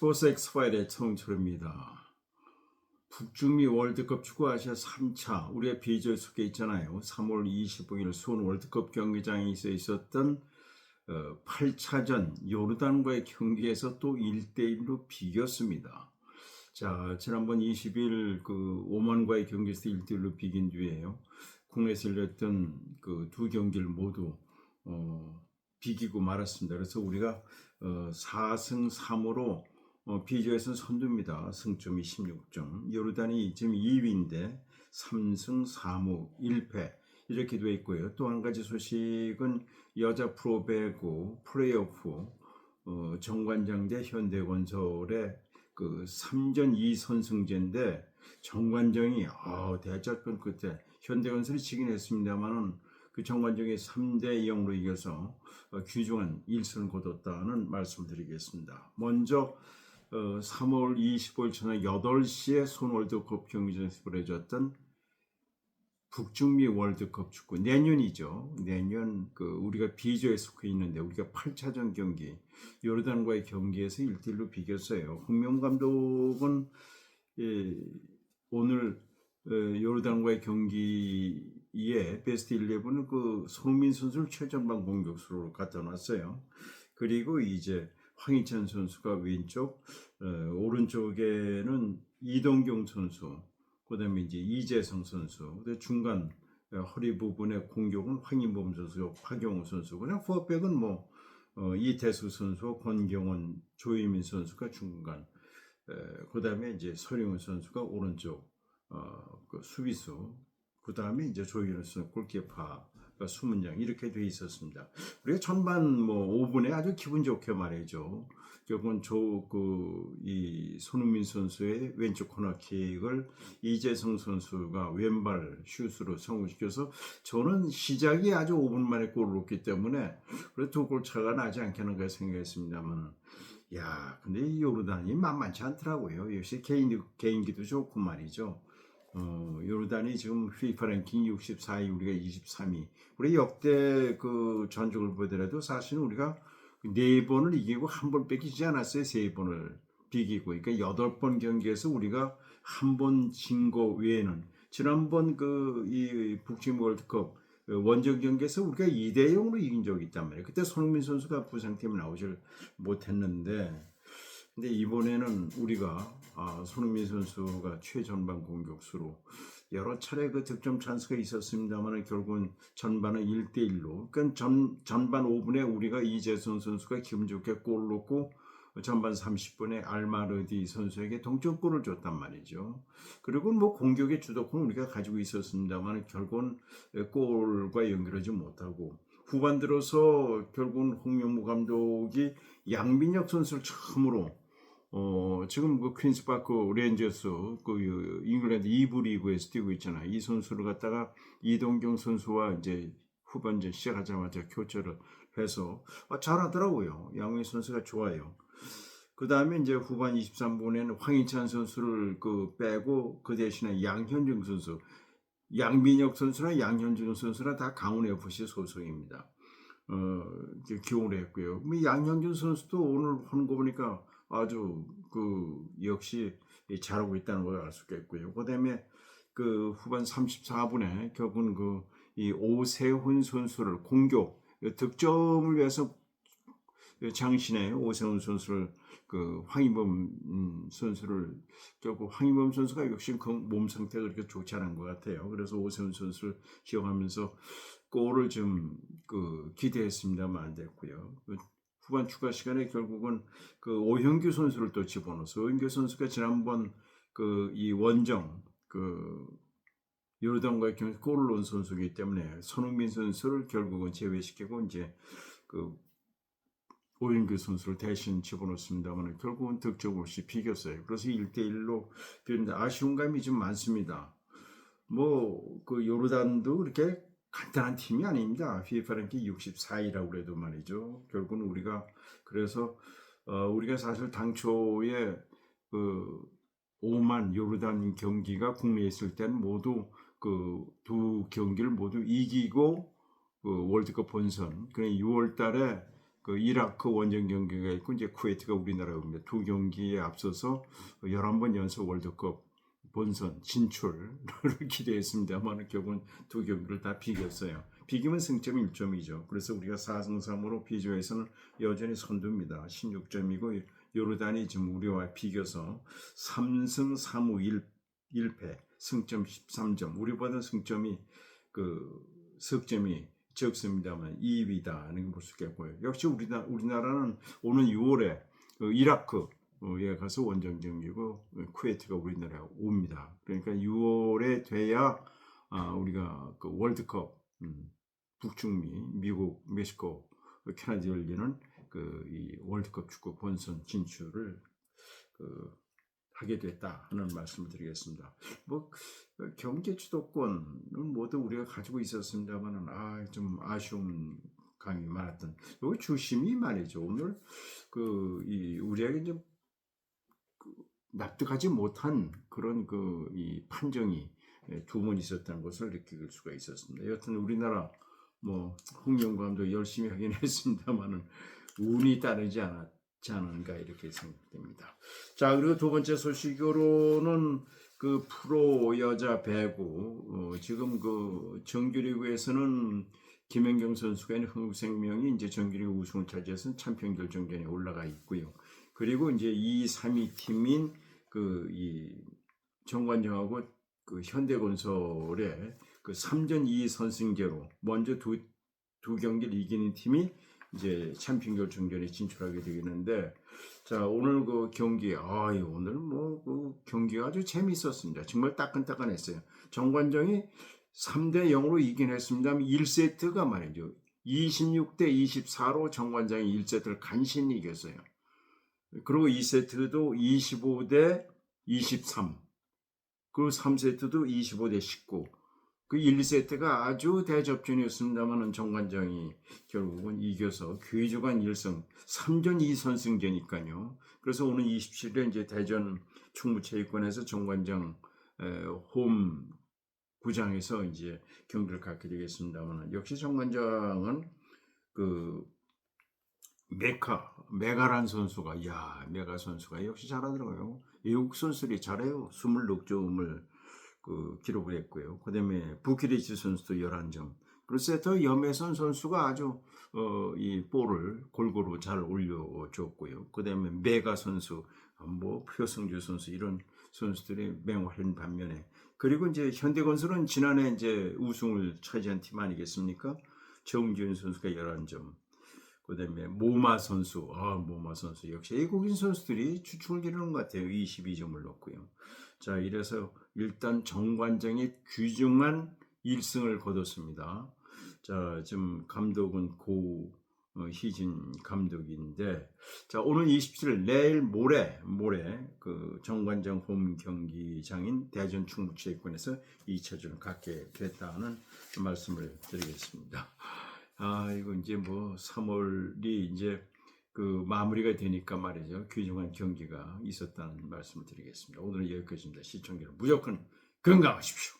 스포츠 엑스 파일의 청철입니다. 북중미 월드컵 축구 아시아 3차 우리가 비주얼 속에 있잖아요. 3월 25일 수원 월드컵 경기장에서 있었던 어, 8차전 요르단과의 경기에서 또 1대1로 비겼습니다. 자, 지난번 20일 그 오만과의 경기에서 1대1로 비긴 뒤에요. 국내에서 열렸던 그 두 경기를 모두 어, 비기고 말았습니다. 그래서 우리가 어, 4승 3무로 어, 비조에서는 선두입니다. 승점이 16점. 요르단이 지금 2위인데 3승 4무 1패 이렇게 되어 있고요. 또 한 가지 소식은 여자 프로배구 플레이오프 어, 정관장 대 현대건설의 그 3전 2선승제인데 정관장이 아, 대작전 끝에 현대건설이 지긴 했습니다만은 그 정관장이 3대 0으로 이겨서 어, 귀중한 1승을 거뒀다는 말씀을 드리겠습니다. 먼저 어, 3월 25일 저녁 8시에 손 월드컵 경기장에서 벌어졌던 북중미 월드컵 축구 내년이죠. 내년 그 우리가 B조에 속해 있는데 우리가 8차전 경기 요르단과의 경기에서 1대1로 비겼어요. 홍명 감독은 예, 오늘 어, 요르단과의 경기에 베스트 11을 그 손흥민 선수를 최전방 공격수로 갖다 놨어요. 그리고 이제 황희찬 선수가 왼쪽, 어, 오른쪽에는 이동경 선수, 그다음에 이제 이재성 선수, 그다음에 중간 어, 허리 부분의 공격은 황인범 선수, 박영우 선수, 그냥 포백은 뭐 어, 이태수 선수, 권경원, 조희민 선수가 중간, 그 다음에 이제 서령훈 선수가 오른쪽 어, 그 수비수, 그 다음에 이제 조희민 선수 골키퍼. 수문장 이렇게 돼 있었습니다. 우리가 전반 뭐 5분에 아주 기분 좋게 말이죠. 결국은 저그이 손흥민 선수의 왼쪽 코너킥을 이재성 선수가 왼발 슛으로 성공시켜서 저는 시작이 아주 5분 만에 골을 넣기 때문에 그래 두골 차가 나지 않겠는가 생각했습니다만 야 근데 이 요르단이 만만치 않더라고요. 역시 개인 개인기도 좋고 말이죠. 어, 요르단이 지금 FIFA 랭킹 64위, 우리가 23위. 우리 역대 그 전적을 보더라도 사실은 우리가 네 번을 이기고 한 번 뺏기지 않았어요. 세 번을 비기고. 그러니까 여덟 번 경기에서 우리가 한 번 진 거 외에는 지난번 그 이 북중 월드컵 원정 경기에서 우리가 2대 0으로 이긴 적이 있단 말이에요. 그때 손흥민 선수가 부상 때문에 나오질 못했는데 근데 이번에는 우리가 아, 손흥민 선수가 최전방 공격수로 여러 차례 그 득점 찬스가 있었습니다만 결국은 전반은 1대1로 그러니까 전, 전반 5분에 우리가 이재선 선수가 기분 좋게 골을 넣고 전반 30분에 알마르디 선수에게 동점골을 줬단 말이죠. 그리고 뭐 공격의 주도권은 우리가 가지고 있었습니다만 결국은 골과 연결하지 못하고 후반 들어서 결국은 홍명무 감독이 양민혁 선수를 처음으로 어, 지금 그 퀸스 파크 레인저스 그 잉글랜드 2부 리그에서 뛰고 있잖아. 이 선수를 갖다가 이동경 선수와 이제 후반전 시작하자마자 교체를 해서 아, 잘하더라고요. 양민 선수가 좋아요. 그 다음에 이제 후반 23분에는 황희찬 선수를 그 빼고 그 대신에 양현중 선수, 양민혁 선수나 양현중 선수나 다 강원 FC 소속입니다. 어, 기용을 했고요. 뭐 양현준 선수도 오늘 하는 거 보니까 아주 그 역시 잘하고 있다는 걸 알 수 있겠고요. 그다음에 그 후반 34분에 결국은 그 이 오세훈 선수를 공격 득점을 위해서 장신의 오세훈 선수를 그 황희범 선수를 결국 황희범 선수가 역시 그 몸 상태가 그렇게 좋지 않은 것 같아요. 그래서 오세훈 선수를 기용하면서 골을 좀 그 기대했습니다만 안 됐고요. 후반 추가 시간에 결국은 그 오형규 선수를 또 집어넣어서 오형규 선수가 지난번 그 이 원정 그 요르단과의 경기 골을 넣은 선수이기 때문에 손흥민 선수를 결국은 제외시키고 이제 그 오인규 선수를 대신 집어넣습니다만 결국은 득점 없이 비겼어요. 그래서 1대1로 비는데 아쉬운 감이 좀 많습니다. 뭐 그 요르단도 그렇게 간단한 팀이 아닙니다. FIFA 랭킹 64위라고 그래도 말이죠. 결국은 우리가 그래서 어, 우리가 사실 당초에 그 오만 요르단 경기가 국내에 있을 때는 모두 그 두 경기를 모두 이기고 그 월드컵 본선 그래 6월 달에 그 이라크 원정 경기가 있고 이제 쿠웨이트가 우리나라에 옵니다. 두 경기에 앞서서 11번 연속 월드컵 본선 진출을 기대했습니다만 결국은 두 경기를 다 비겼어요. 비기면 승점 1점이죠. 그래서 우리가 4승 3으로 비조에서는 여전히 선두입니다. 16점이고 요르단이 지금 우리와 비겨서 3승 3무 1, 1패 승점 13점. 우리보다 승점이 그 석점이 적습니다만 2위다는 볼수 있겠고요. 역시 우리나, 우리나라는 오는 6월에 그 이라크 에 가서 원정 경기고 쿠웨이트가 우리나라에 옵니다. 그러니까 6월에 돼야 아, 우리가 그 월드컵 음, 북중미, 미국, 멕시코, 캐나다 열리는 그 이 월드컵 축구 본선 진출을 그 하게 됐다 하는 말씀을 드리겠습니다. 뭐 경제 주도권은 모두 우리가 가지고 있었습니다만은 아좀 아쉬운 감이 많았던 요 주심이 말이죠. 오늘 그 이 우리에게 그 납득하지 못한 그런 그 이 판정이 두 번 있었다는 것을 느낄 수가 있었습니다. 여튼 우리나라 뭐 홍영감도 열심히 하긴 했습니다만은 운이 따르지 않았지 않은가 이렇게 생각됩니다. 자 그리고 두 번째 소식으로는 그 프로 여자 배구 어, 지금 그 정규리그에서는 김연경 선수가 있는 흥국생명이 이제 정규리그 우승을 차지해서 챔피언 결정전에 올라가 있고요. 그리고 이제 2, 3위 팀인 그 이 정관정하고 그 현대건설의 그 3전 2 선승제로 먼저 두, 두 경기를 이기는 팀이 이제 챔피언 결정전에 진출하게 되겠는데 자 오늘 그 경기 아 오늘 뭐 그 경기가 아주 재미있었습니다. 정말 따끈따끈했어요. 정관정이 3대 0으로 이긴 했습니다. 1세트가 말이죠. 26대 24로 정관장이 1세트를 간신히 이겼어요. 그리고 2세트도 25대 23. 그리고 3세트도 25대 19. 그 1세트가 아주 대접전이었습니다만은 정관장이 결국은 이겨서 귀주간 1승 3전 2선승제니까요. 그래서 오늘 27일에 이제 대전 충무체육관에서 정관장 에, 홈 구장에서 이제 경기를 갖게 되겠습니다만 역시 정관장은 그 메카 메가란 선수가 야 메가 선수가 역시 잘하더라고요. 외국 선수들이 잘해요. 26점을 그 기록을 했고요. 그 다음에 부키리치 선수도 11점. 그리고 염혜선 선수가 아주 어, 이 볼을 골고루 잘 올려줬고요. 그 다음에 메가 선수, 뭐 표승주 선수 이런 선수들이 맹활한 반면에 그리고 이제 현대건설은 지난해 이제 우승을 차지한 팀 아니겠습니까? 정지훈 선수가 11점. 그다음에 모마 선수, 아 모마 선수 역시 외국인 선수들이 주축을 기르는 것 같아요. 22점을 넣고요. 자 이래서 일단 정관장이 귀중한 1승을 거뒀습니다. 자 지금 감독은 고 어, 희진 감독인데 자 오늘 27일 내일 모레 모레 그 정관장 홈 경기장인 대전 충북 체육관에서 2차전을 갖게 됐다는 말씀을 드리겠습니다. 아 이거 이제 뭐 3월이 이제 그 마무리가 되니까 말이죠 귀중한 경기가 있었다는 말씀을 드리겠습니다. 오늘은 여기까지입니다. 시청자 여러분 무조건 건강하십시오.